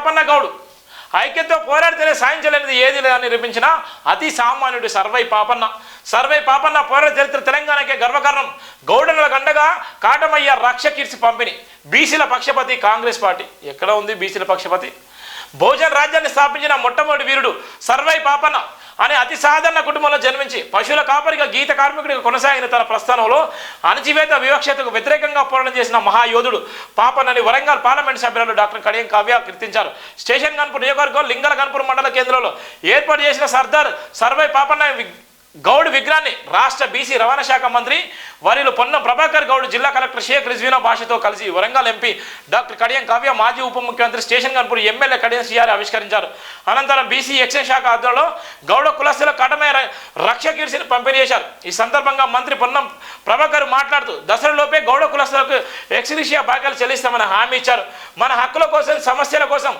పాపన్న గౌడు. ఐక్యతతో పోరాడితేనే సాధించలేనిది ఏది లేదని నిరూపించిన అతి సామాన్యుడు సర్వై పాపన్న. సర్వై పాపన్న పోరాట చరిత్ర తెలంగాణకే గర్వకారణం. గౌడనుల గండగా కాటమయ్య రక్ష కీర్తి పంపిణీ. బీసీల పక్షపతి కాంగ్రెస్ పార్టీ. ఎక్కడ ఉంది బీసీల పక్షపతి? భోజన రాజ్యాన్ని స్థాపించిన మొట్టమొదటి వీరుడు సర్వై పాపన్న. అనే అతి సాధారణ కుటుంబంలో జన్మించి పశువుల కాపరిగా గీత కార్మికుడిగా కొనసాగిన తన ప్రస్థానంలో అణచివేత వివక్షతకు వ్యతిరేకంగా పోరాటం చేసిన మహాయోధుడు పాపనని వరంగల్ పార్లమెంట్ సభ్యులు డాక్టర్ కడియం కావ్య కీర్తించారు స్టేషన్ కనుపూర్ నియోజకవర్గం లింగల కనుపూర్ మండల కేంద్రంలో ఏర్పాటు చేసిన సర్దార్ సర్వై పాపన్న వి- గౌడ్ విగ్రహాన్ని రాష్ట్ర బీసీ రవాణా శాఖ మంత్రి వరిలు పొన్నం ప్రభాకర్ గౌడ్ జిల్లా కలెక్టర్ షేక్ రిజ్వీనా భాషతో కలిసి వరంగల్ ఎంపీ డాక్టర్ కడియం కావ్య మాజీ ఉప ముఖ్యమంత్రి స్టేషన్ గన్పూర్ ఎమ్మెల్యే కడియం సిఆర్ ఆవిష్కరించారు. అనంతరం బీసీ ఎక్సైజ్ శాఖ ఆధ్వర్యంలో గౌడ కులస్తుల కటమే రక్ష కీర్తిని పంపిణీ చేశారు. ఈ సందర్భంగా మంత్రి పొన్నం ప్రభాకర్ మాట్లాడుతూ దసరాలోపే గౌడ కులస్తులకు ఎక్స్గ్రిషియా బాధ్యతలు చెల్లిస్తామని హామీ ఇచ్చారు. మన హక్కుల కోసం సమస్యల కోసం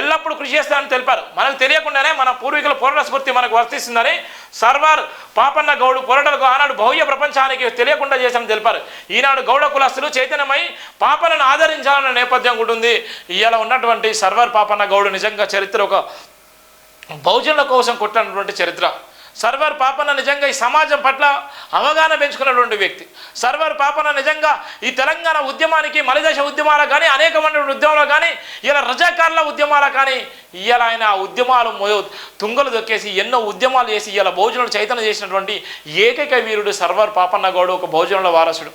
ఎల్లప్పుడూ కృషి చేస్తామని తెలిపారు. మనకు తెలియకుండానే మన పూర్వీకుల పోరాట స్ఫూర్తి మనకు వర్తిస్తుందని సర్వార్ పాపన్న గౌడు కొరటలకు ఆనాడు భవ్య ప్రపంచానికి తెలియకుండా చేశామని తెలిపారు. ఈనాడు గౌడ కులస్తులు చైతన్యమై పాపనను ఆదరించాలన్న నేపథ్యం కూడా ఉంది. ఇవాళ ఉన్నటువంటి సర్వార్ పాపన్న గౌడు నిజంగా చరిత్ర ఒక బహుజనుల కోసం కొట్టినటువంటి చరిత్ర. సర్వర్ పాపన్న నిజంగా ఈ సమాజం పట్ల అవగాహన పెంచుకున్నటువంటి వ్యక్తి. సర్వర్ పాపన నిజంగా ఈ తెలంగాణ ఉద్యమానికి మలిదశ ఉద్యమాలకు కానీ అనేకమైనటువంటి ఉద్యమాలు కానీ ఇలా రజాకారుల ఉద్యమాలు కానీ ఇవాళ ఆయన ఆ ఉద్యమాలు తుంగలు దొక్కేసి ఎన్నో ఉద్యమాలు చేసి ఇలా భోజనాలు చైతన్యం చేసినటువంటి ఏకైక వీరుడు సర్వర్ పాపన్న గౌడు ఒక భోజనంలో వారసుడు.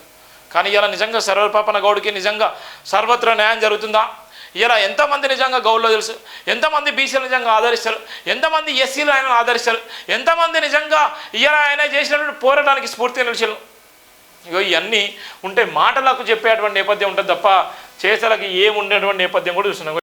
కానీ ఇలా నిజంగా సర్వర్ పాపన్న గౌడికి నిజంగా సర్వత్ర న్యాయం జరుగుతుందా? ఇలా ఎంతమంది నిజంగా గౌరవ తెలుసు? ఎంతమంది బీసీలు నిజంగా ఆదరిస్తారు? ఎంతమంది ఎస్సీలు ఆయన ఆదరిస్తారు? ఎంతమంది నిజంగా ఇలా ఆయన చేసినటువంటి పోరాటానికి స్ఫూర్తి నిలిచారు? ఇగో ఇవన్నీ ఉంటే మాటలకు చెప్పేటువంటి నేపథ్యం ఉంటుంది తప్ప చేతలకు ఏముండేటువంటి నేపథ్యం కూడా చూస్తున్నాం.